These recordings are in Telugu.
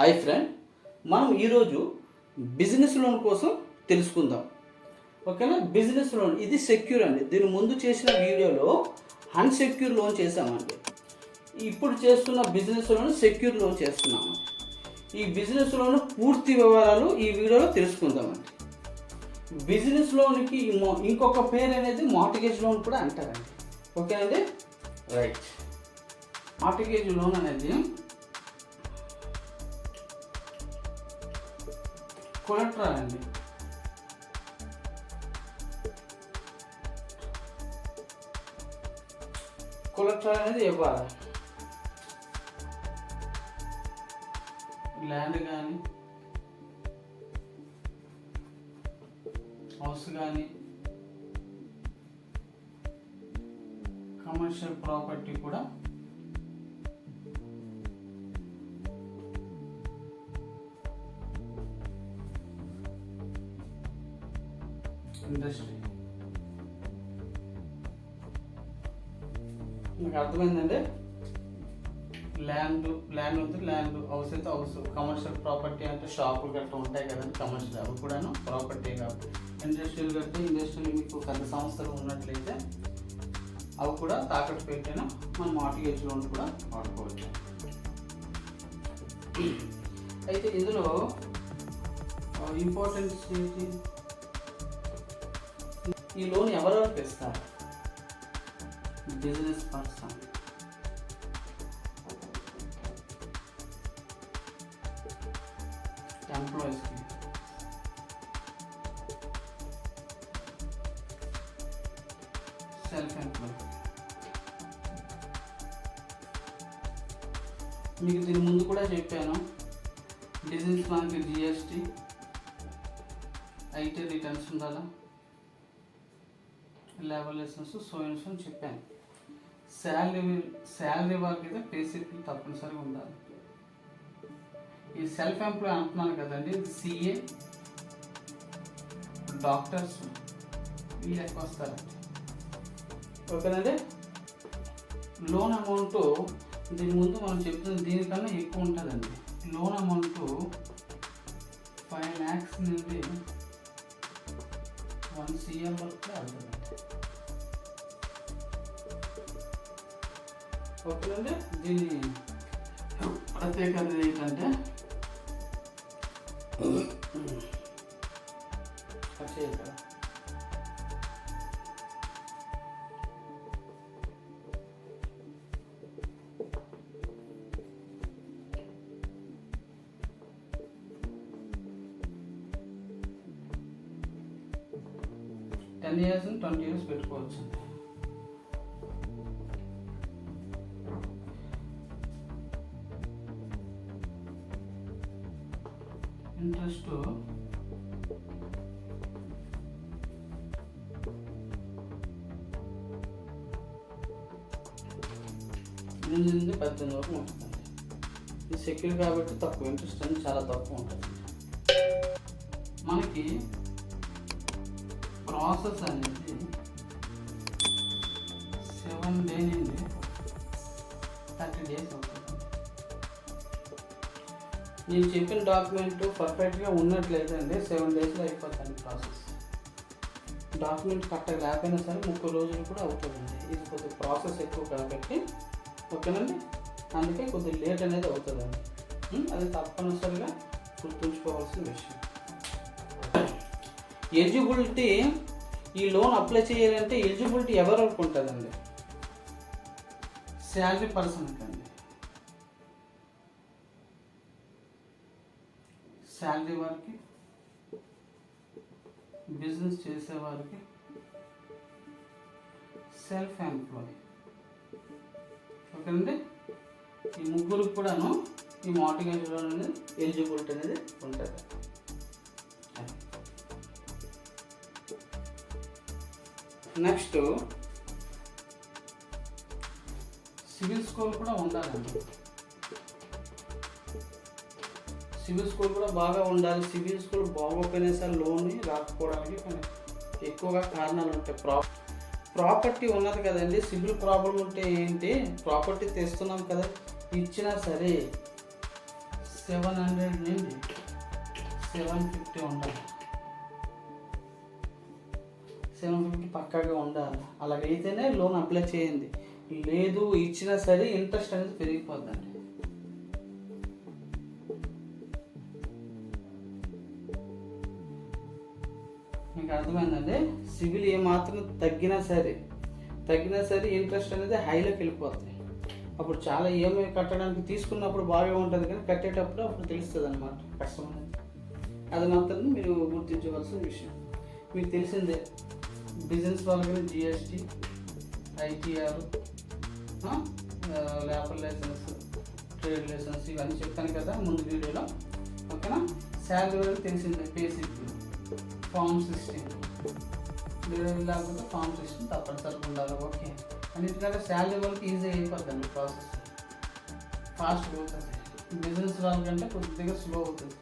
హాయ్ ఫ్రెండ్ మనం ఈరోజు బిజినెస్ లోన్ కోసం తెలుసుకుందాం. ఓకేనా? బిజినెస్ లోన్ ఇది సెక్యూర్ అండి. దీని ముందు చేసిన వీడియోలో అన్సెక్యూర్ లోన్ చేసామండి ఇప్పుడు చేస్తున్న బిజినెస్ లోన్ సెక్యూర్ లోన్ చేస్తున్నాము ఈ బిజినెస్ లోన్ పూర్తి వివరాలు ఈ వీడియోలో తెలుసుకుందామండి. బిజినెస్ లోన్కి ఇంకో- ఇంకొక పేరు అనేది మార్టిగేజ్ లోన్ కూడా అంటారండి. ఓకేనండి? రైట్. మార్టిగేజ్ లోన్ అనేది కొలెక్టర్ అండి కొలెక్టర్ అనేది ఇవ్వాలి ల్యాండ్ కానీ హౌస్ కానీ కమర్షియల్ ప్రాపర్టీ కూడా ఇండస్ట్రీ మీకు అర్థమైందండి? ల్యాండ్ ల్యాండ్ ఉంది ల్యాండ్ హౌస్ అయితే హౌస్. కమర్షియల్ ప్రాపర్టీ అంటే షాపులు గట్రా ఉంటాయి కదండి కమర్షియల్ అవి కూడాను ప్రాపర్టీ కాబట్టి ఇండస్ట్రియల్ కట్టి ఇండస్ట్రియల్ మీకు పెద్ద సంస్థలు ఉన్నట్లయితే అవి కూడా తాకట్టు పెట్టిన మనం మార్టిగేజ్ లోన్ కూడా వాడుకోవచ్చు. అయితే ఇందులో ఇంపార్టెన్స్ ఏంటి? ఈ లోన్ ఎవరు అర్పిస్తారు బిజినెస్ పర్సన్. ఎంప్లాయీస్కి సెల్ఫ్ ఎంప్లాయ్ మీకు దీని ముందు కూడా చెప్పాను. బిజినెస్ మనకి జిఎస్టీ ఐటీ రిటర్న్స్ ఉండాలా? లెవెల్ లెసన్స్ సో అని చెప్పాను. శాలరీ శాలరీ వారికి అయితే పేసిప్ తప్పనిసరిగా ఉండాలి. ఈ సెల్ఫ్ ఎంప్లాయ్ అంటున్నాను కదండి సిఏ డాక్టర్స్ వీళ్ళు ఎక్కువ వస్తారు. ఓకేనండి? లోన్ అమౌంట్ దీని ముందు మనం చెప్తున్న దీనికన్నా ఎక్కువ ఉంటుందండి. లోన్ అమౌంట్ ఫైవ్ ల్యాక్స్ నుండి వన్ సిఎం వరకు అవుతుందండి ఓకేనండి. దీని ప్రత్యేకత ఏంటంటే టెన్ ఇయర్స్ ట్వంటీ ఇయర్స్ పెట్టుకోవచ్చు. పద్దెనిమిది వరకు ఇది సెక్యూర్ కాబట్టి తక్కువ ఇంట్రెస్ట్ అనేది చాలా తక్కువ ఉంటుంది. మనకి ప్రాసెస్ అనేది సెవెన్ డే నుండి థర్టీ డేస్ అవుతుంది. నేను చెప్పిన డాక్యుమెంట్ పర్ఫెక్ట్గా ఉన్నట్లయితే అండి సెవెన్ డేస్లో అయిపోతుంది ప్రాసెస్ డాక్యుమెంట్ కరెక్ట్గా లేకపోయినా సరే ముప్పై రోజులు కూడా అవుతుందండి. ఇది కొద్దిగా ప్రాసెస్ ఎక్కువ కాబట్టి. ఓకేనండి? అందుకే కొద్దిగా లేట్ అనేది అవుతుందండి. అది తప్పనిసరిగా గుర్తుంచుకోవాల్సిన విషయం. ఎలిజిబిలిటీ ఈ లోన్ అప్లై చేయాలంటే ఎలిజిబిలిటీ ఎవరెవరికి ఉంటుందండి శాలరీ పర్సన్కి అండి శాలరీ వారికి బిజినెస్ చేసేవారికి సెల్ఫ్ ఎంప్లాయ్. ఓకేనండి? ఈ ముగ్గురికి కూడాను ఈ మార్టిగేజ్ లోన్ అనేది ఎలిజిబిలిటీ అనేది ఉంటుంది. నెక్స్ట్ సివిల్ స్కోర్ కూడా ఉండాలండి సివిల్ స్కోర్ కూడా బాగా ఉండాలి. సివిల్ స్కోర్ బాగోకపోయినా సరే లోన్ రాకపోవడానికి కొన్ని ఎక్కువగా కారణాలు ఉంటాయి. ప్రా ప్రాపర్టీ ఉన్నది కదండి. సివిల్ ప్రాబ్లం ఉంటే ఏంటి? ప్రాపర్టీ తెస్తున్నాం కదా. ఇచ్చినా సరే సెవెన్ హండ్రెడ్ నుండి సెవెన్ ఫిఫ్టీ ఉండాలి. సెవెన్ ఫిఫ్టీ పక్కాగా ఉండాలి. అలాగైతేనే లోన్ అప్లై చేయండి. లేదు ఇచ్చినా సరే ఇంట్రెస్ట్ అనేది పెరిగిపోద్దండి. మీకు అర్థమైందండి? సివిల్ ఏమాత్రం తగ్గినా సరే తగ్గినా సరే ఇంట్రెస్ట్ అనేది హైలోకి వెళ్ళిపోతుంది అప్పుడు చాలా ఈఎంఐ కట్టడానికి తీసుకున్నప్పుడు బాగా ఉంటుంది కానీ కట్టేటప్పుడు అప్పుడు తెలుస్తుంది అనమాట కష్టం అనేది. అది మాత్రం మీరు గుర్తించవలసిన విషయం. మీకు తెలిసిందే బిజినెస్ వాళ్ళకి GST ITR labour licence trade licence ఇవన్నీ చెప్తాను కదా ముందు వీడియోలో. ఓకేనా? శాలరీ వరకు తెలిసిందే బేసిక్ ఫామ్ సిక్స్టీన్ లేకపోతే ఫామ్ సిక్స్టీన్ తప్పనిసరిగా ఉండాలి. ఓకే. అన్నిటికంటే శాలరీ వరకు ఈజీ అయిపోద్దండి ప్రాసెస్ ఫాస్ట్ అవుతుంది బిజినెస్ వాళ్ళకంటే కొద్దిగా స్లో అవుతుంది.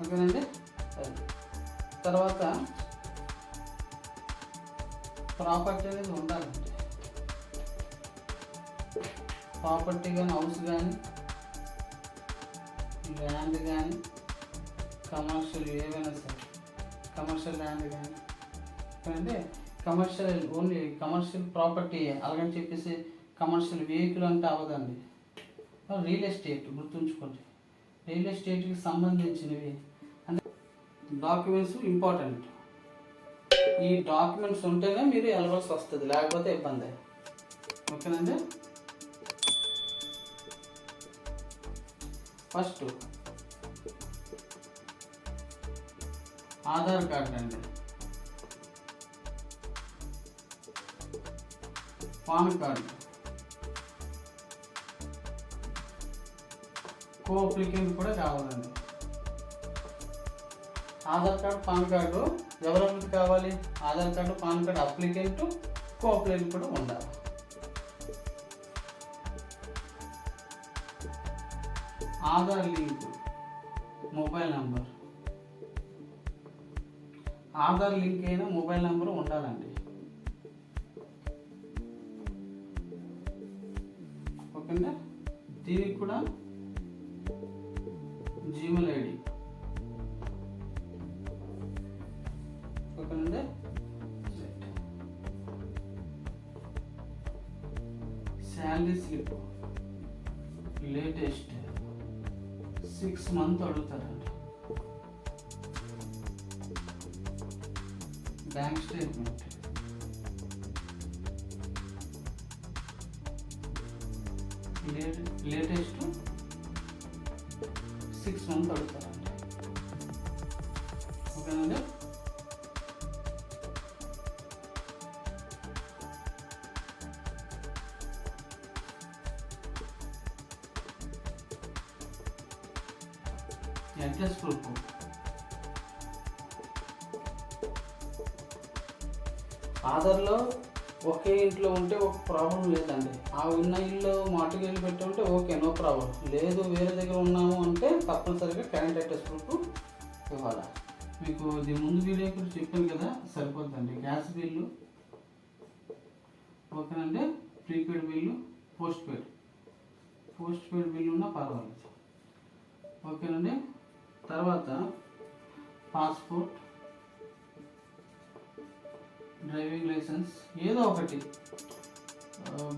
ఓకేనండి? తర్వాత ప్రాపర్టీ అనేది ఉండాలండి. ప్రాపర్టీ కానీ హౌస్ కానీ ల్యాండ్ కానీ కమర్షియల్ ఏవైనా సరే కమర్షియల్ ల్యాండ్ కానీ అంటే కమర్షియల్ ఓన్లీ కమర్షియల్ ప్రాపర్టీ అలాగని చెప్పేసి కమర్షియల్ వెహికల్ అంటే అవదండి రియల్ ఎస్టేట్ గుర్తుంచుకోండి. రియల్ ఎస్టేట్కి సంబంధించినవి. అంటే డాక్యుమెంట్స్ ఇంపార్టెంట్ ఈ డాక్యుమెంట్స్ ఉంటేనే మీరు వెళ్ళవలసి వస్తుంది లేకపోతే ఇబ్బంది. ఓకేనండి? ఫస్ట్ ఆధార్ కార్డ్ అండి. పాన్ కార్డు కో అప్లికెంట్ కూడా కావాలండి. ఆధార్ కార్డు పాన్ కార్డు ఎవరెవరికి కావాలి? Aadhaar card PAN card applicant co applicant కూడా ఉండాలి. Aadhaar link mobile number. Aadhaar link అయిన మొబైల్ నెంబర్ ఉండాలండి. ఓకేనా దీనికి కూడా జీమెయిల్ ఐడి. ఓకేనండి salary slip. Latest. Six month అడుగుతారండి bank statement. Latest six month అడుగుతారండి ఒకే ఇంట్లో ఉంటే ఒక ప్రాబ్లం లేదండి. ఆ ఉన్న ఇల్లు మాటుకెళ్ళి పెట్టి ఉంటే ఓకే నో ప్రాబ్లం. లేదు వేరే దగ్గర ఉన్నాము అంటే తప్పనిసరిగా కరెంట్ అడ్రస్ ప్రూఫ్ ఇవ్వాలి? మీకు ఇది ముందు వీడియో కూడా చెప్పాను కదా సరిపోద్దండి గ్యాస్ బిల్లు ఓకేనండి. Prepaid bill postpaid. Postpaid bill ఉన్నా పర్వాలేదు. ఓకేనండి. తర్వాత పాస్పోర్ట్ డ్రైవింగ్ లైసెన్స్ ఏదో ఒకటి.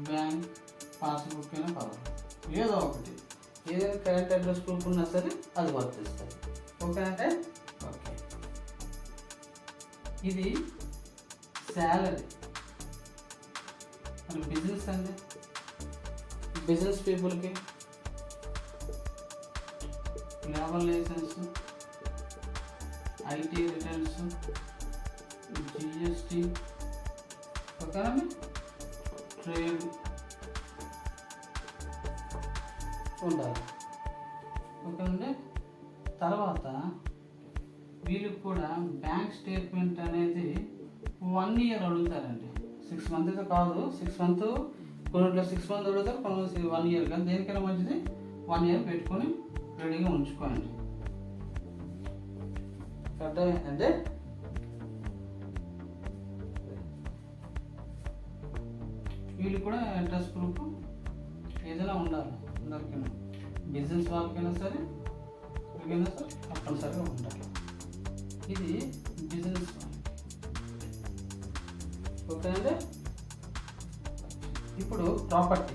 బ్యాంక్ పాస్బుక్ అయినా పర్వాలేదు. ఏదో ఒకటి. ఏదైనా కరెంట్ అడ్రస్ ప్రూఫ్ ఉన్నా సరే అది వర్తిస్తుంది ఓకేనంటే ఓకే ఇది శాలరీ. మన బిజినెస్ అండి బిజినెస్ పీపుల్కి? Labour licence IT returns GST ప్రకారం ట్రేడ్ ఉండాలి. ఓకేనండి తర్వాత వీళ్ళకి కూడా బ్యాంక్ స్టేట్మెంట్ అనేది వన్ ఇయర్ అడుగుతారండి. సిక్స్ మంత్ అయితే కాదు సిక్స్ మంత్ కొన్ని సిక్స్ మంత్ అడుగుతారు కొన్ని వన్ ఇయర్. కానీ దేనికైనా మంచిది వన్ ఇయర్ పెట్టుకొని రెడీగా ఉంచుకోండి. అంటే వీళ్ళు కూడా అడ్రస్ ప్రూఫ్ ఏదైనా ఉండాలి. అందరికైనా. బిజినెస్ వాళ్ళకైనా సరే ఎవరికైనా సరే తప్పనిసరిగా ఉండాలి. ఇది బిజినెస్ ఓకేనండి? ఇప్పుడు ప్రాపర్టీ.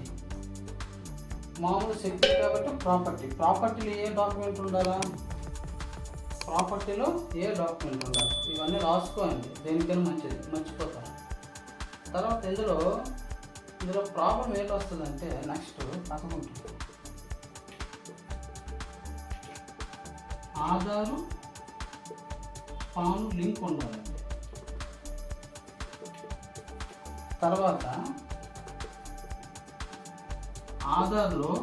మామూలు సెక్యూరిటీ కాబట్టి ప్రాపర్టీ. ప్రాపర్టీలో ఏ డాక్యుమెంట్ ఉండాలా? ప్రాపర్టీలో ఏ డాక్యుమెంట్ ఉండాలి? ఇవన్నీ రాసుకోండి. దేనికైనా మంచిది. మర్చిపోతారు తర్వాత ఇందులో ఇందులో ప్రాబ్లం ఏంటి వస్తుందంటే నెక్స్ట్ పదకొండు ఆధారు పాన్ లింక్ ఉండాలండి తర్వాత ఆధార్లో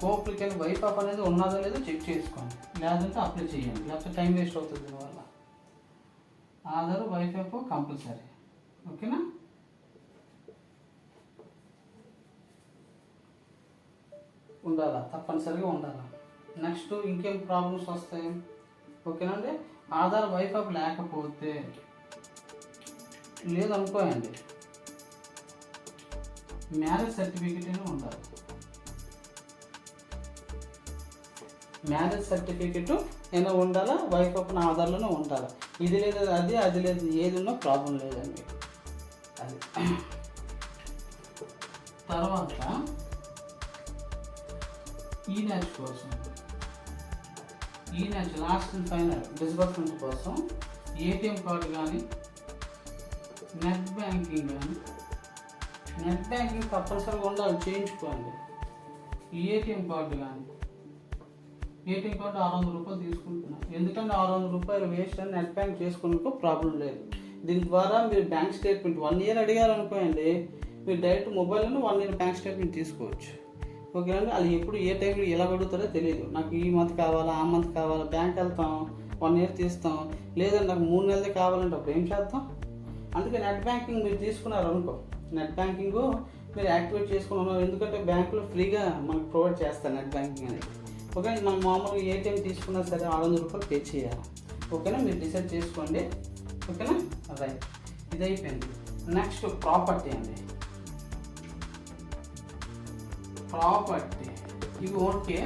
కోప్లికన్ వైఫ్ అనేది ఉన్నదో లేదో చెక్ చేసుకోండి. లేదంటే అప్లై చేయండి. లేకపోతే టైం వేస్ట్ అవుతుంది దీనివల్ల. ఆధార్ వైఫ్ కంపల్సరీ ఓకేనా? ఉండాలా? తప్పనిసరిగా ఉండాలా? నెక్స్ట్ ఇంకేం ప్రాబ్లమ్స్ వస్తాయి? ఓకేనండి? ఆధార్ వైఫ్ లేకపోతే లేదనుకోండి మ్యారేజ్ సర్టిఫికేట్ ఉండాలి. మ్యారేజ్ సర్టిఫికెట్ అయినా ఉండాలా? వైఫ్ ఆఫ్ ఆధార్లోనే ఉండాలా? ఇది లేదు అది అది లేదు ఏది ఉన్నా ప్రాబ్లం లేదండి. అది. తర్వాత ఈ మ్యాచ్ కోసం. ఈ match last and final disbursement కోసం ఏటీఎం కార్డు కానీ నెట్ బ్యాంకింగ్ కానీ నెట్ బ్యాంకింగ్ తప్పనిసరిగా ఉండాలి చేయించుకోండి. ఏటీఎం కార్డు కానీ ఏటీఎం కార్డు ఆరు వందల రూపాయలు తీసుకుంటున్నాను ఎందుకంటే ఆరు వందల రూపాయలు వేస్ట్ అని నెట్ బ్యాంక్ చేసుకున్నప్పుడు ప్రాబ్లం లేదు. దీని ద్వారా మీరు బ్యాంక్ స్టేట్మెంట్ వన్ ఇయర్ అడిగారనుకోండి మీరు డైరెక్ట్ మొబైల్లోనే వన్ ఇయర్ బ్యాంక్ స్టేట్మెంట్ తీసుకోవచ్చు. ఓకేనండి అది ఎప్పుడు ఏ టైంలో ఎలా అడుగుతారో తెలియదు నాకు ఈ మంత్ కావాలా ఆ మంత్ కావాలా బ్యాంక్ వెళ్తాం వన్ ఇయర్ తీస్తాం లేదంటే నాకు మూడు నెలలే కావాలంటే అప్పుడు ఏం చేద్దాం? అందుకే నెట్ బ్యాంకింగ్ మీరు తీసుకున్నారు అనుకో నెట్ బ్యాంకింగ్ మీరు యాక్టివేట్ చేసుకుని ఉన్నారు ఎందుకంటే బ్యాంకులో ఫ్రీగా మనకు ప్రొవైడ్ చేస్తారు నెట్ బ్యాంకింగ్ అనేది. ఓకే మనం మామూలుగా ఏటీఎం తీసుకున్నా సరే ఆరు వందల రూపాయలు పే చేయాలి. ఓకేనా? మీరు డిసైడ్ చేసుకోండి. ఓకేనా? రైట్ ఇది అయిపోయింది నెక్స్ట్ ప్రాపర్టీ అండి. ప్రాపర్టీ ఇవి ఓకే.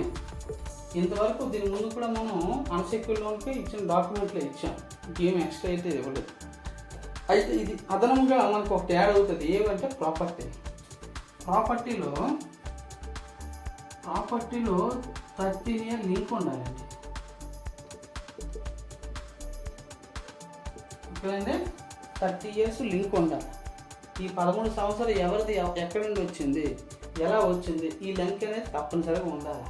ఇంతవరకు దీని ముందు కూడా మనం అన్సెక్యూర్ లోన్కి ఇచ్చిన డాక్యుమెంట్లో ఇచ్చాం. ఇంకేం ఎక్స్ట్రా అయితే ఇవ్వలేదు. అయితే ఇది అదనంగా మనకు ఒకటి యాడ్ అవుతుంది. ఏమంటే ప్రాపర్టీ ప్రాపర్టీలో ప్రాపర్టీలో థర్టీన్ ఇయర్ లింక్ ఉండాలండి. ఓకేనండి థర్టీ ఇయర్స్ లింక్ ఉండాలి. ఈ పదమూడు సంవత్సరాలు ఎవరిది ఎక్కడి నుండి వచ్చింది? ఎలా వచ్చింది? ఈ లంక్ అనేది తప్పనిసరిగా ఉండాలి.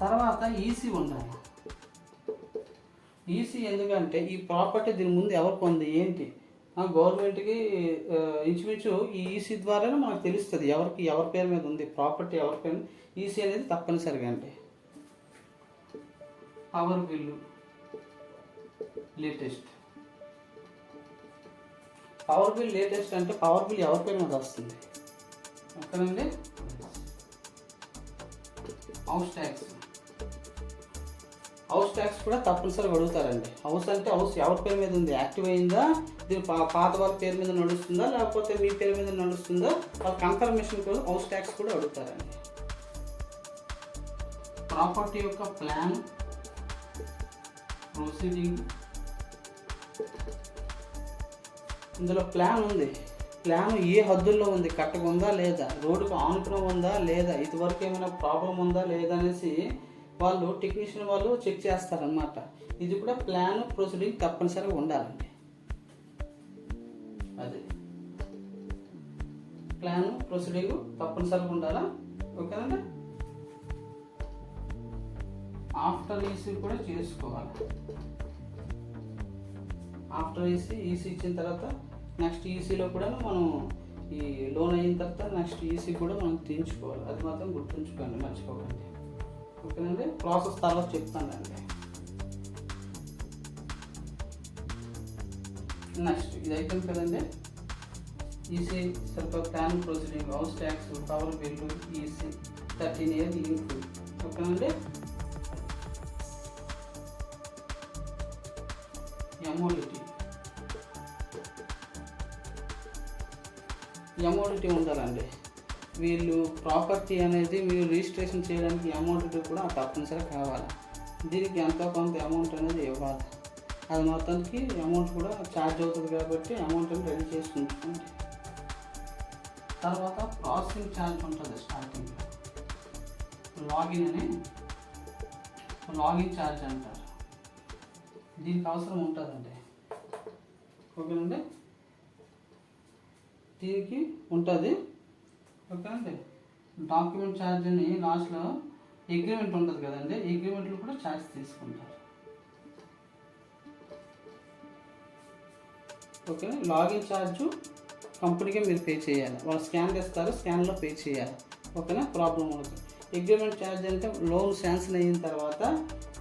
తర్వాత ఈసీ ఉండాలి. ఈసీ ఎందుకంటే ఈ ప్రాపర్టీ దీని ముందు ఎవరు పొంది ఏంటి? ఆ గవర్నమెంట్కి ఇంచుమించు ఈ ఈసీ ద్వారానే మనకు తెలుస్తుంది ఎవరికి ఎవరి పేరు మీద ఉంది ప్రాపర్టీ ఎవరి పేరు ఈసీ అనేది తప్పనిసరిగా అండి. Power bill latest power bill latest అంటే పవర్ బిల్ ఎవరి పేరు మీద వస్తుంది? ఓకేనండి హౌస్ ట్యాక్స్ హౌస్ ట్యాక్స్ కూడా తప్పనిసరిగా అడుగుతారండి. హౌస్ అంటే హౌస్ ఎవరి పేరు మీద ఉంది? యాక్టివ్ అయిందా? దీని పా- పాత వాళ్ళ పేరు మీద నడుస్తుందా? లేకపోతే మీ పేరు మీద నడుస్తుందా? వాళ్ళ కన్ఫర్మేషన్ కోసం హౌస్ ట్యాక్స్ కూడా అడుగుతారండి. ప్రాపర్టీ యొక్క ప్లాన్ ప్రొసీడింగ్ ఇందులో ప్లాన్ ఉంది. ప్లాన్ ఏ హద్దుల్లో ఉంది? కరెక్ట్గా ఉందా లేదా? రోడ్డుకు ఆనుకుని ఉందా లేదా? ఇదివరకు ఏమైనా ప్రాబ్లం ఉందా లేదా అనేసి వాళ్ళు టెక్నీషియన్ వాళ్ళు చెక్ చేస్తారనమాట ఇది కూడా ప్లాన్ ప్రొసీడింగ్ తప్పనిసరిగా ఉండాలండి. అది. ప్లాన్ ప్రొసీడింగ్ తప్పనిసరిగా ఉండాలా? ఓకేనండి? ఆఫ్టర్ ఈసీ కూడా చేసుకోవాలి. ఆఫ్టర్ ఈసీ ఈసీ ఇచ్చిన తర్వాత నెక్స్ట్ ఈసీలో కూడా మనం ఈ లోన్ అయిన తర్వాత నెక్స్ట్ ఈసీ కూడా మనం తీయించుకోవాలి. అది మాత్రం గుర్తుంచుకోండి మర్చిపోకండి. ఓకేనండి? ప్రాసెస్ తర్వాత చెప్తానండి. నెక్స్ట్ ఇది అయిపోయింది కదండి? ఈసీ సరిపో plan proceeding house tax power bill EC thirteen year link ఓకేనండి? Amount M O D T ఉండాలండి. వీళ్ళు ప్రాపర్టీ అనేది మీరు రిజిస్ట్రేషన్ చేయడానికి అమౌంట్ కూడా తప్పనిసరి కావాలి. దీనికి ఎంతో కొంత అమౌంట్ అనేది ఇవ్వాలి. అది మొత్తానికి అమౌంట్ కూడా ఛార్జ్ అవుతుంది కాబట్టి అమౌంట్ అని రెడీ చేసి ఉంచుకోండి తర్వాత ప్రాసెసింగ్ ఛార్జ్ ఉంటుంది స్టార్టింగ్లో లాగిన్ అని లాగిన్ ఛార్జ్ అంటారు. దీనికి అవసరం ఉంటుందండి. ఓకేనండి? దీనికి ఉంటుంది. ఓకేనండి డాక్యుమెంట్ ఛార్జ్ అని లాస్ట్లో అగ్రిమెంట్ ఉంటుంది కదండి? అగ్రిమెంట్లో కూడా ఛార్జ్ తీసుకుంటారు. ఓకే? లాగిన్ ఛార్జ్ కంపెనీకి మీరు పే చేయాలి. వాళ్ళు స్కాన్ చేస్తారు స్కాన్లో పే చేయాలి. ఓకేనా? ప్రాబ్లం ఉంటుంది అగ్రిమెంట్ ఛార్జ్ అంటే లోన్ శాంక్షన్ అయిన తర్వాత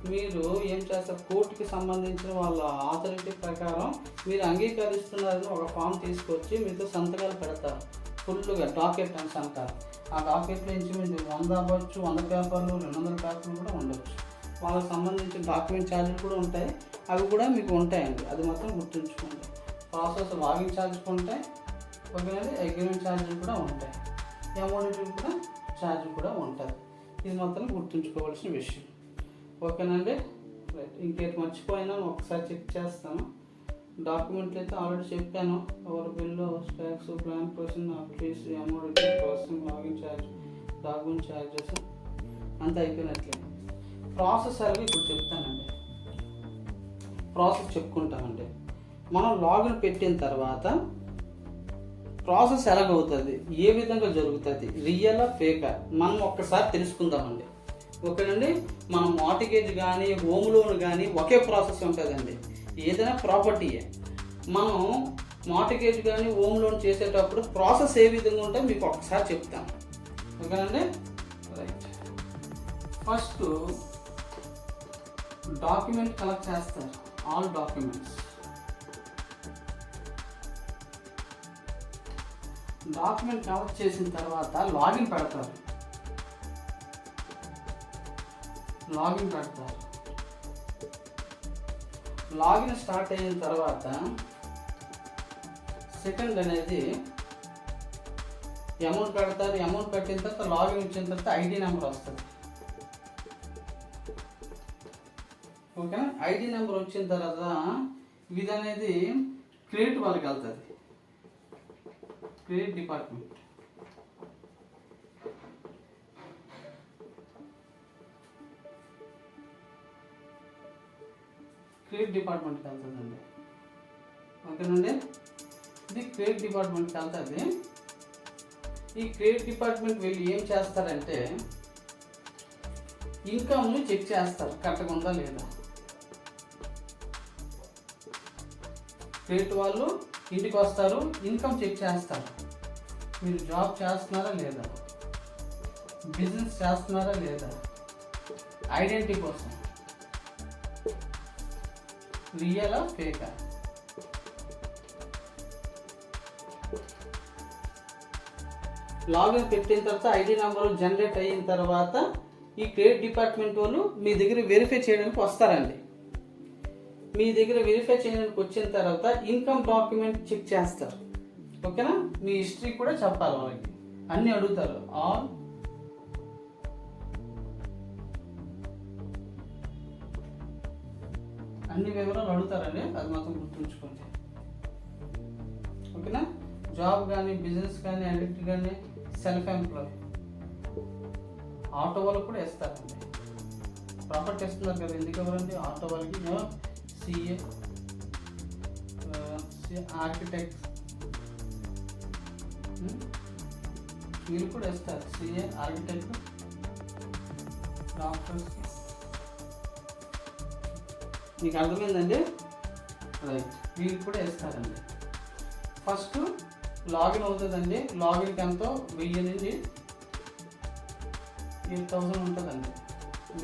మీరు ఏం చేస్తారు? కోర్టుకి సంబంధించిన వాళ్ళ ఆథరిటీ ప్రకారం మీరు అంగీకరిస్తున్నారని ఒక ఫామ్ తీసుకొచ్చి మీతో సంతకాలు పెడతారు. ఫుల్గా డాక్యుమెంట్స్ అంటారు ఆ డాక్యుమెంట్లో నుంచి మీరు వంద అవ్వచ్చు వంద పేపర్లు రెండు వందల పేపర్లు కూడా ఉండొచ్చు. వాళ్ళకి సంబంధించిన డాక్యుమెంట్ ఛార్జీలు కూడా ఉంటాయి. అవి కూడా మీకు ఉంటాయండి. అది మాత్రం గుర్తుంచుకోండి. ప్రాసెస్ లాగిన్ ఛార్జ్ ఉంటాయి. ఒకవేళ అగ్రిమెంట్ ఛార్జీలు కూడా ఉంటాయి. అమౌంట్ కూడా ఛార్జ్ కూడా ఉంటుంది ఇది మాత్రం గుర్తుంచుకోవాల్సిన విషయం. ఓకేనండి? రైట్ ఇంకేటి మర్చిపోయినా ఒకసారి చెక్ చేస్తాను. డాక్యుమెంట్లు అయితే ఆల్రెడీ చెప్పాను. ఎవరి bill stocks plan person fees amount processing login charge document charges అంతా అయిపోయినట్లే. ప్రాసెస్ అవి ఇప్పుడు చెప్తానండి. ప్రాసెస్ చెప్పుకుంటామండి. మనం లాగిన్ పెట్టిన తర్వాత ప్రాసెస్ ఎలాగవుతుంది? ఏ విధంగా జరుగుతుంది? రియల్ ఫేకా మనం ఒక్కసారి తెలుసుకుందామండి. ఓకేనండి? మనం మార్టిగేజ్ కానీ హోమ్ లోన్ కానీ ఒకే ప్రాసెస్ ఉంటుందండి. ఏదైనా ప్రాపర్టీయే మనం మార్టిగేజ్ కానీ హోమ్ లోన్ చేసేటప్పుడు ప్రాసెస్ ఏ విధంగా ఉంటుందో మీకు ఒకసారి చెప్తాను. ఓకేనండి? రైట్ ఫస్ట్ డాక్యుమెంట్ కలెక్ట్ చేస్తారు. ఆల్ డాక్యుమెంట్స్ డాక్యుమెంట్ కలెక్ట్ చేసిన తర్వాత లాగిన్ పెడతారు. లాగిన్ పెడతారు. లాగిన్ స్టార్ట్ అయిన తర్వాత సెకండ్ అనేది అమౌంట్ కడతారు అమౌంట్ కట్టిన తర్వాత లాగిన్ ఇచ్చిన తర్వాత ఐడి నెంబర్ వస్తుంది. ఓకేనా? ఐడి నెంబర్ వచ్చిన తర్వాత ఇది అనేది క్రెడిట్ వాళ్ళకి వెళ్తుంది. Credit department. క్రెడిట్ డిపార్ట్మెంట్కి వెళ్తుందండి ఓకేనండి ఇది క్రెడిట్ డిపార్ట్మెంట్కి వెళ్తుంది ఈ క్రెడిట్ డిపార్ట్మెంట్ వీళ్ళు ఏం చేస్తారంటే ఇన్కమ్ని చెక్ చేస్తారు కరెక్ట్గా ఉందా లేదా? క్రెడిట్ వాళ్ళు ఇంటికి వస్తారు ఇన్కమ్ చెక్ చేస్తారు. మీరు జాబ్ చేస్తున్నారా లేదా? బిజినెస్ చేస్తున్నారా లేదా? ఐడెంటిటీ కోసం. రియల్ ఫేకా లాగిన్ పెట్టిన తర్వాత ఐడి నెంబర్ జనరేట్ అయిన తర్వాత ఈ క్రెడిట్ డిపార్ట్మెంట్ వాళ్ళు మీ దగ్గర వెరిఫై చేయడానికి వస్తారండి. మీ దగ్గర వెరిఫై చేయడానికి వచ్చిన తర్వాత ఇన్కమ్ డాక్యుమెంట్ చెక్ చేస్తారు. ఓకేనా? మీ హిస్టరీ కూడా చెప్పాలి వాళ్ళకి. అన్నీ అడుగుతారు. ఆల్ అన్ని వివరాలు అడుగుతారండి. అది మాత్రం గుర్తుంచుకోండి. ఓకేనా? జాబ్ కానీ బిజినెస్ కానీ అడిక్ట్ కానీ సెల్ఫ్ ఎంప్లాయ్ ఆటో వాళ్ళకి కూడా ఇస్తారండి ప్రాపర్టీ ఇస్తున్నారు కదా ఎందుకు ఎవరండి ఆటో వాళ్ళకి సిఏ ఆర్కిటెక్ట్. మీరు కూడా ఇస్తారు సిఏ ఆర్కిటెక్ట్ డాక్టర్స్కి మీకు అర్థమైందండి? రైట్ వీరికి కూడా వేస్తారండి. ఫస్ట్ లాగిన్ అవుతుందండి. లాగిన్కి ఎంతో వెయ్యి నుంచి ఎయిట్ థౌసండ్ ఉంటుందండి.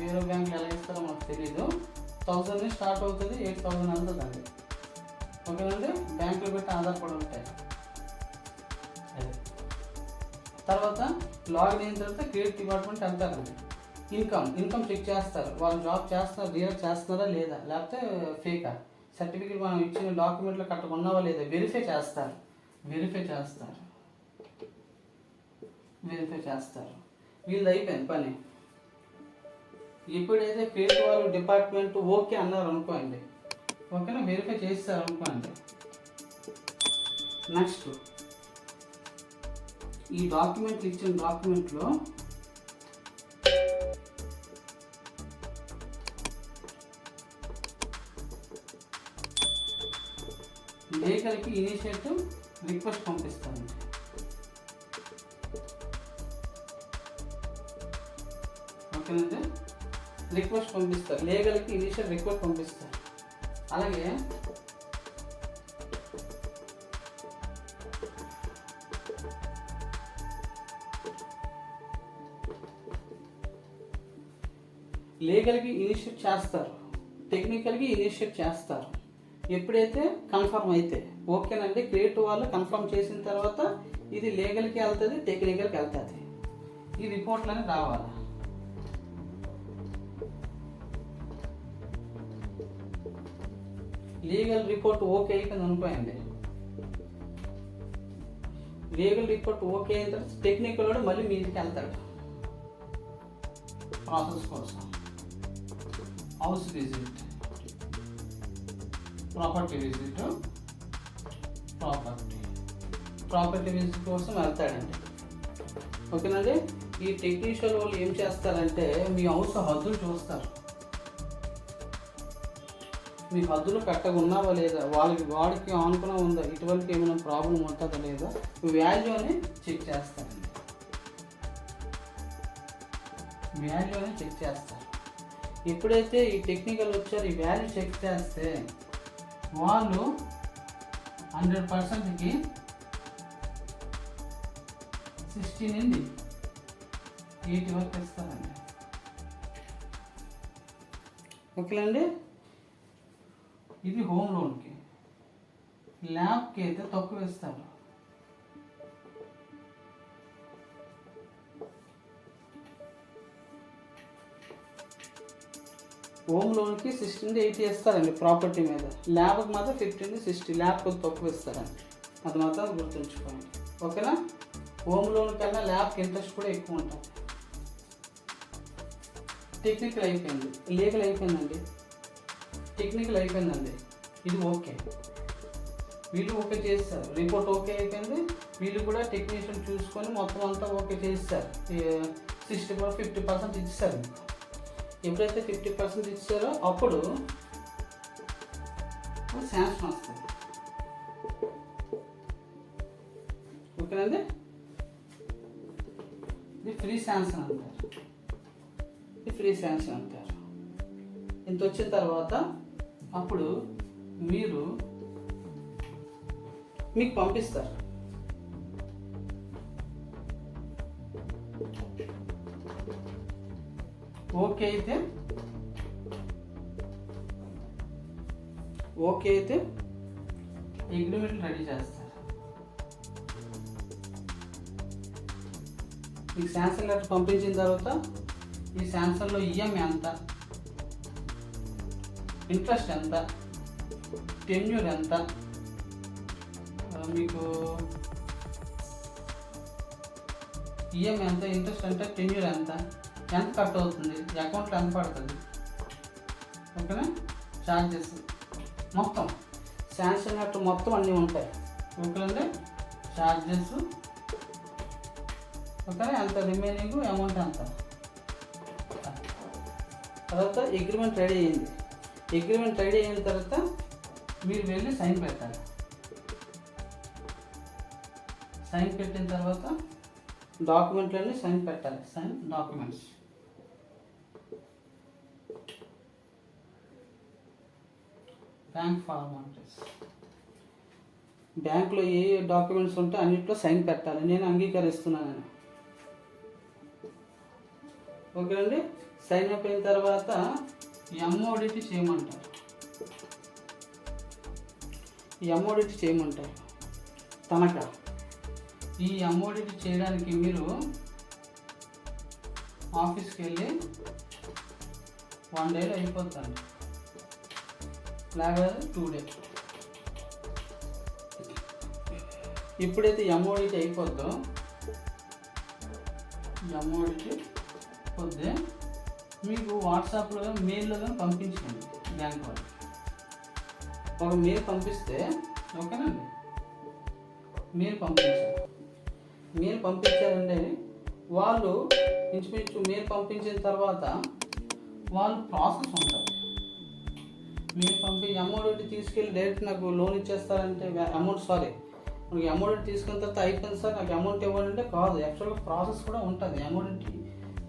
వేరే బ్యాంక్ ఎలా ఇస్తారో మాకు తెలియదు థౌసండ్ నుంచి స్టార్ట్ అవుతుంది ఎయిట్ థౌసండ్ అవుతుందండి ఓకేనండి? బ్యాంకులు పెట్టి ఆధారపడి ఉంటాయి. తర్వాత లాగిన్ అయిన తర్వాత క్రెడిట్ డిపార్ట్మెంట్ వెళ్తారండి ఇన్కమ్ ఇన్కమ్ చెక్ చేస్తారు. వాళ్ళు జాబ్ చేస్తున్నారు రియల్ చేస్తున్నారా లేదా? లేకపోతే ఫేకా? సర్టిఫికేట్ మనం ఇచ్చిన డాక్యుమెంట్లో కరెక్ట్గా ఉన్నావా లేదా? వెరిఫై చేస్తారు. వెరిఫై చేస్తారు. వెరిఫై చేస్తారు. వీళ్ళు అయిపోయింది పని. ఇప్పుడైతే పేరు వాళ్ళు డిపార్ట్మెంట్ ఓకే అన్నారు అనుకోండి. ఓకేనా? వెరిఫై చేస్తారు అనుకోండి. నెక్స్ట్. ఈ డాక్యుమెంట్ ఇచ్చిన డాక్యుమెంట్లో లీగల్కి ఇనిషియేటివ్ రిక్వెస్ట్ పంపిస్తాను. ఓకేనండి? రిక్వెస్ట్ పంపిస్తారు. లీగల్కి ఇనిషియల్ రిక్వెస్ట్ పంపిస్తారు. అలాగే లీగల్కి ఇనిషియేట్ చేస్తారు. టెక్నికల్కి ఇనిషియేట్ చేస్తారు. ఎప్పుడైతే కన్ఫర్మ్ అయితే ఓకేనండి క్రియేట్ వాళ్ళు కన్ఫర్మ్ చేసిన తర్వాత ఇది లీగల్కి వెళ్తుంది టెక్నికల్కి వెళ్తుంది. ఈ రిపోర్ట్లని రావాలి. లీగల్ రిపోర్ట్ ఓకే అయిపోయింది అనుకోండి లీగల్ రిపోర్ట్ ఓకే అయిన తర్వాత టెక్నికల్ కూడా మళ్ళీ మీ ఇంటికి వెళ్తాడు. ప్రాసెస్ కోసం. House visit property visit property property visit కోసం వెళ్తాడండి. ఓకేనండి ఈ టెక్నీషియన్ వాళ్ళు ఏం చేస్తారంటే మీ హౌస్ హద్దులు చూస్తారు. మీ హద్దులు కరెక్ట్గా ఉన్నావా లేదా? వాళ్ళకి వాడికి ఆనుకున్నా ఉందా? ఇటువంటి ఏమైనా ప్రాబ్లం ఉంటుందా లేదా? వాల్యూ అని చెక్ చేస్తారండి. వాల్యూ అని చెక్ చేస్తారు. ఎప్పుడైతే ఈ టెక్నికల్ వచ్చారు ఈ వాల్యూ చెక్ చేస్తే వాళ్ళు హండ్రెడ్ పర్సెంట్కి సిక్స్టీ నుండి ఎయిటీ వరకు ఇస్తారండి. ఓకేనండి? ఇది హోమ్ లోన్కి. ల్యాబ్కి అయితే తక్కువ ఇస్తారు. హోమ్ లోన్కి సిక్స్టీన్ ఎయిటీ ఇస్తారండి ప్రాపర్టీ మీద. ల్యాబ్కి మాత్రం ఫిఫ్టీన్ సిక్స్టీ ల్యాబ్కి తక్కువ ఇస్తారండి. అది మాత్రం గుర్తుంచుకోండి. ఓకేనా? హోమ్ లోన్ కన్నా ల్యాబ్కి ఇంట్రెస్ట్ కూడా ఎక్కువ ఉంటుంది టెక్నికల్ అయిపోయింది. లీగల్ అయిపోయిందండి. టెక్నికల్ అయిపోయిందండి. ఇది ఓకే వీళ్ళు ఓకే చేస్తారు. రిపోర్ట్ ఓకే అయిపోయింది. వీళ్ళు కూడా టెక్నీషియన్ చూసుకొని మొత్తం అంతా ఓకే చేస్తారు. సిక్స్టీ ఫిఫ్టీ పర్సెంట్ ఇచ్చారు ఎప్పుడైతే ఫిఫ్టీ పర్సెంట్ ఇచ్చారో అప్పుడు శాంక్షన్ వస్తుంది. ఓకేనండి? ఇది ఫ్రీ శాంక్షన్ అంటారు. ఇది ఫ్రీ శాంక్షన్ అంటారు. ఇంత వచ్చిన తర్వాత అప్పుడు మీరు మీకు పంపిస్తారు. ఓకే అయితే. ఓకే అయితే. అగ్రిమెంట్ రెడీ చేస్తారు. మీకు శాంక్షన్ లెటర్ పంపించిన తర్వాత ఈ శాంక్షన్లో ఈఎంఐ ఎంత? ఇంట్రెస్ట్ ఎంత? టెన్యూర్ ఎంత? మీకు ఈఎంఐ ఎంత? ఇంట్రెస్ట్ ఎంత టెన్యూర్ ఎంత? ఎంత కట్ అవుతుంది? అకౌంట్లో ఎంత పడుతుంది? ఓకేనా? ఛార్జెస్ మొత్తం. శాంక్షన్ అట్టు మొత్తం అన్నీ ఉంటాయి. ఓకేనండి? ఛార్జెస్ ఓకేనా? ఎంత రిమైనింగ్ అమౌంట్ ఎంత? తర్వాత అగ్రిమెంట్ రెడీ అయ్యింది అగ్రిమెంట్ రెడీ అయిన తర్వాత మీరు వెళ్ళి సైన్ పెట్టాలి. సైన్ పెట్టిన తర్వాత డాక్యుమెంట్లన్నీ సైన్ పెట్టాలి. సైన్ డాక్యుమెంట్స్ బ్యాంక్ ఫార్మాలిటీస్ బ్యాంక్లో ఏ డాక్యుమెంట్స్ ఉంటే అన్నింటిలో సైన్ పెట్టాలి. నేను అంగీకరిస్తున్నాను ఓకేనండి సైన్ అయిపోయిన తర్వాత ఎంఓడిటి చేయమంటారు. ఈ చేయమంటారు. తనఖా ఈ ఎంఓడిటి చేయడానికి మీరు ఆఫీస్కి వెళ్ళి వన్ డేలో అయిపోతుంది నాగరాజు టూ డే ఎప్పుడైతే ఎంఓడిటీ అయిపోద్దో. అమౌంట్కి పొద్దే మీకు వాట్సాప్లో మెయిల్లో కానీ పంపించండి బ్యాంక్ వాళ్ళు. ఒక మెయిల్ పంపిస్తే ఓకేనండి మెయిల్ పంపించారు మెయిల్ పంపించారంటే వాళ్ళు ఇంచుమించు మెయిల్ పంపించిన తర్వాత వాళ్ళు ప్రాసెస్ ఉంటారు. మీరు పంపి అమౌంట్ తీసుకెళ్ళి డైరెక్ట్ నాకు లోన్ ఇచ్చేస్తారంటే అమౌంట్ సారీ మనకి అమౌంట్ తీసుకున్న తర్వాత అయిపోయింది సార్ నాకు అమౌంట్ ఇవ్వాలంటే కాదు. యాక్చువల్గా ప్రాసెస్ కూడా ఉంటుంది. అమౌంట్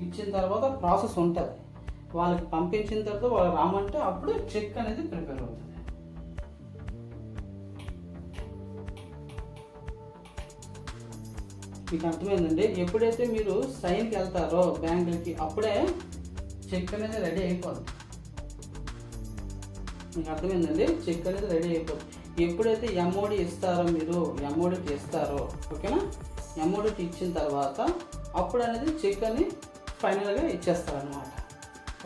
ఇచ్చిన తర్వాత ప్రాసెస్ ఉంటుంది. వాళ్ళకి పంపించిన తర్వాత వాళ్ళు రామంటే అప్పుడు చెక్ అనేది ప్రిపేర్ అవుతుంది. మీకు అర్థమైందండి? ఎప్పుడైతే మీరు సైన్కి వెళ్తారో బ్యాంకులకి అప్పుడే చెక్ అనేది రెడీ అయిపోతుంది మీకు అర్థమైందండి? చెక్ అనేది రెడీ అయిపోతుంది. ఎప్పుడైతే ఎంఓడి ఇస్తారో మీరు ఎంఓడికి ఇస్తారో ఓకేనా? ఎంఓడికి ఇచ్చిన తర్వాత అప్పుడు అనేది చెక్ అని ఫైనల్గా ఇచ్చేస్తారనమాట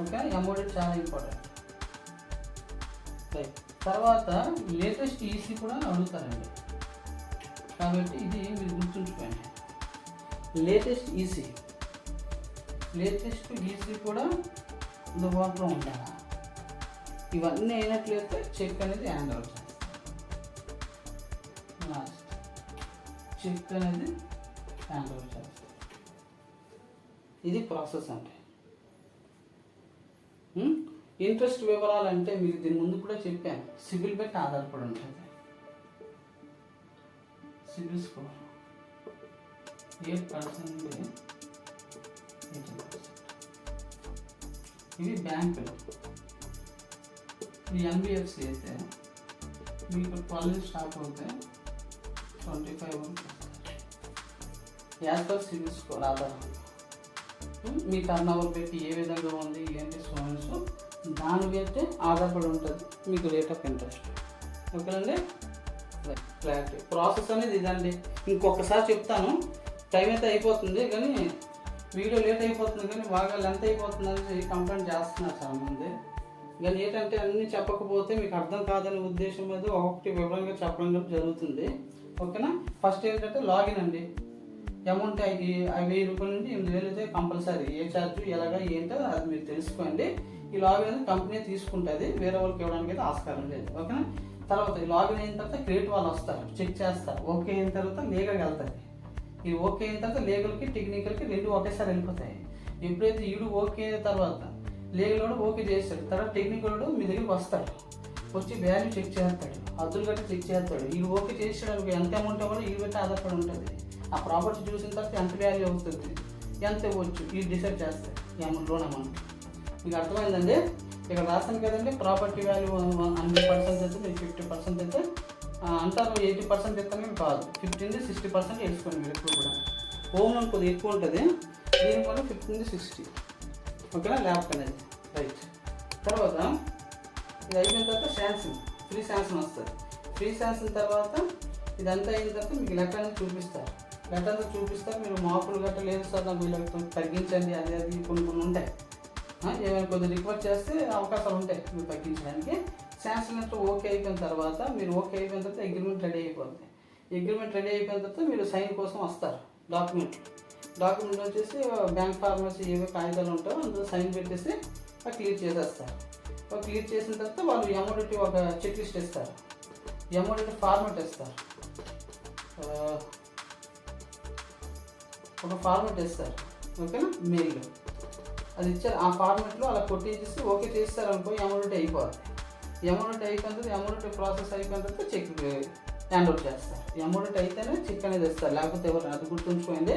ఓకే ఎంఓడి చాలా ఇంపార్టెంట్ రైట్ తర్వాత లేటెస్ట్ ఈసీ కూడా అడుగుతారండి. కాబట్టి ఇది మీరు గుర్తుంచుకోండి. లేటెస్ట్ ఈసీ లేటెస్ట్ ఈసీ కూడా అందుబాటులో ఉండాలి? ఇవన్నీ అయినట్లయితే చెక్ అనేది హ్యాండ్ అవుతుంది లాస్ట్ చెక్ అనేది హ్యాండ్ అవుట్ చేస్తుంది ఇది ప్రాసెస్ అంటే. Hmm? ఇంట్రెస్ట్ వివరాలు అంటే మీకు దీని ముందు కూడా చెప్పాను. సివిల్ పెట్టి ఆధారపడి ఉంటుంది. సివిల్ స్కోర్ ఏ పర్సెంట్ ఇవి బ్యాంకులు మీ ఎన్బిఎఫ్సి అయితే మీకు ట్వెల్వ్ స్టాక్ అవుతే twenty five as per CIBIL score ఆధారం మీ టర్న్ ఓవర్ పెట్టి ఏ విధంగా ఉంది? ఏంటి సోన్స్ దాని అయితే ఆధారపడి ఉంటుంది. మీకు రేట్ ఆఫ్ ఇంట్రెస్ట్ ఓకేనండి? క్లారిటీ ప్రాసెస్ అనేది ఇదండి. ఇంకొకసారి చెప్తాను. టైం అయితే అయిపోతుంది కానీ వీడియో లేట్ అయిపోతుంది కానీ బాగా లెంత్ అయిపోతుంది అని కంప్లైంట్ చేస్తున్నారు చాలా మంది కానీ ఏంటంటే అన్నీ చెప్పకపోతే మీకు అర్థం కాదనే ఉద్దేశం మీద ఒక్కొక్కటి వివరంగా చెప్పడం జరుగుతుంది. ఓకేనా? ఫస్ట్ ఏంటంటే లాగిన్ అండి. అమౌంట్ అవి వెయ్యి రూపాయల నుండి ఎనిమిది వేలు అయితే కంపల్సరీ. ఏ ఛార్జ్ ఎలాగా ఏంటో అది మీరు తెలుసుకోండి. ఈ లాగిన్ అనేది కంపెనీ తీసుకుంటుంది. వేరే వాళ్ళకి ఇవ్వడానికి అయితే ఆస్కారం లేదు. ఓకేనా? తర్వాత ఈ లాగిన్ అయిన తర్వాత క్రెడిట్ వాళ్ళు వస్తారు. చెక్ చేస్తారు. ఓకే అయిన తర్వాత లీగల్కి వెళ్తాయి. ఈ ఓకే అయిన తర్వాత లీగల్కి టెక్నికల్కి రెండు ఒకేసారి వెళ్ళిపోతాయి. ఎప్పుడైతే ఈడు ఓకే అయిన తర్వాత లీగల్ ఓకే చేస్తాడు. తర్వాత టెక్నికల్ మీ దగ్గరికి వస్తాడు. వచ్చి వాల్యూ చెక్ చేస్తాడు. అద్దులు గట్టి చెక్ చేస్తాడు. ఈ ఓకే చేసాడు ఎంత అమౌంట్ అవ్వాలో ఈ బట్టి ఆధారపడి ఉంటుంది. ఆ ప్రాపర్టీ చూసిన తర్వాత ఎంత వాల్యూ అవుతుంది? ఎంత ఇవ్వచ్చు? ఇది డిసైడ్ చేస్తాడు. ఈ అమౌంట్ లోన్ అమౌంట్ మీకు అర్థమైందండి? ఇక్కడ రాస్తాను కదండి ప్రాపర్టీ వాల్యూ హండ్రెడ్ పర్సెంట్ అయితే మీరు ఫిఫ్టీ పర్సెంట్ అయితే అంతా ఎయిటీ పర్సెంట్ ఇస్తాను కాదు. ఫిఫ్టీన్ సిక్స్టీ పర్సెంట్ వేసుకోండి మీరు ఎప్పుడు కూడా. హోమ్ లోన్ కొద్దిగా ఎక్కువ ఉంటుంది. దీని వల్ల ఫిఫ్టీన్ సిక్స్టీ ఓకేనా? ల్యాప్ అనేది. రైట్ తర్వాత ఇది అయిపోయిన తర్వాత శాంసంగ్ ఫ్రీ శాంసంగ్ వస్తుంది. ఫ్రీ శాంసంగ్ తర్వాత ఇదంతా అయిన తర్వాత మీకు లెక్క అనేది చూపిస్తారు. లెక్క అంతా చూపిస్తారు. మీరు మాపులు గట్ట లేదు సార్ నాకు వీళ్ళకి తగ్గించండి అది అది కొన్ని కొన్ని ఉంటాయి. ఏమైనా కొద్దిగా రిక్వెస్ట్ చేస్తే అవకాశాలు ఉంటాయి మీరు తగ్గించడానికి. శాంసంగ్ అంతా ఓకే అయిపోయిన తర్వాత మీరు ఓకే అయిపోయిన తర్వాత అగ్రిమెంట్ రెడీ అయిపోతుంది. అగ్రిమెంట్ రెడీ అయిపోయిన తర్వాత మీరు సైన్ కోసం వస్తారు. డాక్యుమెంట్ డాక్యుమెంట్ వచ్చేసి బ్యాంక్ ఫార్మసీ ఏవే కాగితాలు ఉంటాయో అందులో సైన్ పెట్టేసి అది క్లియర్ చేసేస్తారు. క్లియర్ చేసిన తర్వాత వాళ్ళు అమౌంట్ ఒక చెక్ లిస్ట్ ఇస్తారు అమౌంట్ ఫార్మాట్ ఇస్తారు. ఒక ఫార్మాట్ ఇస్తారు. ఓకేనా? మెయిల్ అది ఇచ్చారు. ఆ ఫార్మెట్లో అలా కొట్టేసేసి ఓకే చేస్తారు అనుకో అమౌంట్ అయిపోతుంది అమౌంట్ అయిపోయిన తర్వాత అమౌంట్ ప్రాసెస్ అయిపోయిన తర్వాత చెక్ అవుట్ చేస్తారు. అమౌంట్ అయితేనే చెక్ అనేది ఇస్తారు లేకపోతే ఎవరు అది గుర్తుంచుకోండి.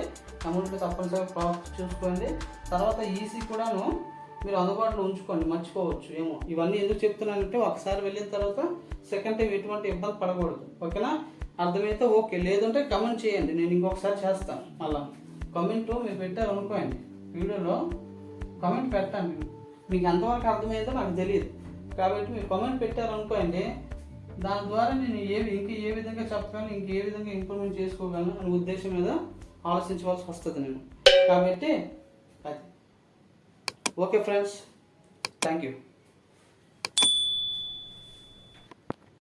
అమౌంట్ తప్పనిసరిగా ప్రాసెస్ చూసుకోండి. తర్వాత ఈసీ కూడాను మీరు అందుబాటులో ఉంచుకోండి. మర్చిపోవచ్చు. ఏమో. ఇవన్నీ ఎందుకు చెప్తున్నానంటే ఒకసారి వెళ్ళిన తర్వాత సెకండ్ టైం ఎటువంటి ఇబ్బంది పడకూడదు. ఓకేనా? అర్థమైతే ఓకే. లేదంటే కమెంట్ చేయండి. నేను ఇంకొకసారి చేస్తాను. మళ్ళా. కమెంట్ మీరు పెట్టారు అనుకోండి వీడియోలో కమెంట్ పెట్టండి. మీకు ఎంతవరకు అర్థమైందో నాకు తెలియదు. కాబట్టి మీరు కామెంట్ పెట్టారు అనుకోండి దాని ద్వారా నేను ఏ ఇంకా ఏ విధంగా చెప్పగలను ఇంకా ఏ విధంగా ఇంప్రూవ్మెంట్ చేసుకోగలను అనే ఉద్దేశం మీద ఆలోచించవలసి వస్తుంది నేను. కాబట్టి అది. Okay friends. Thank you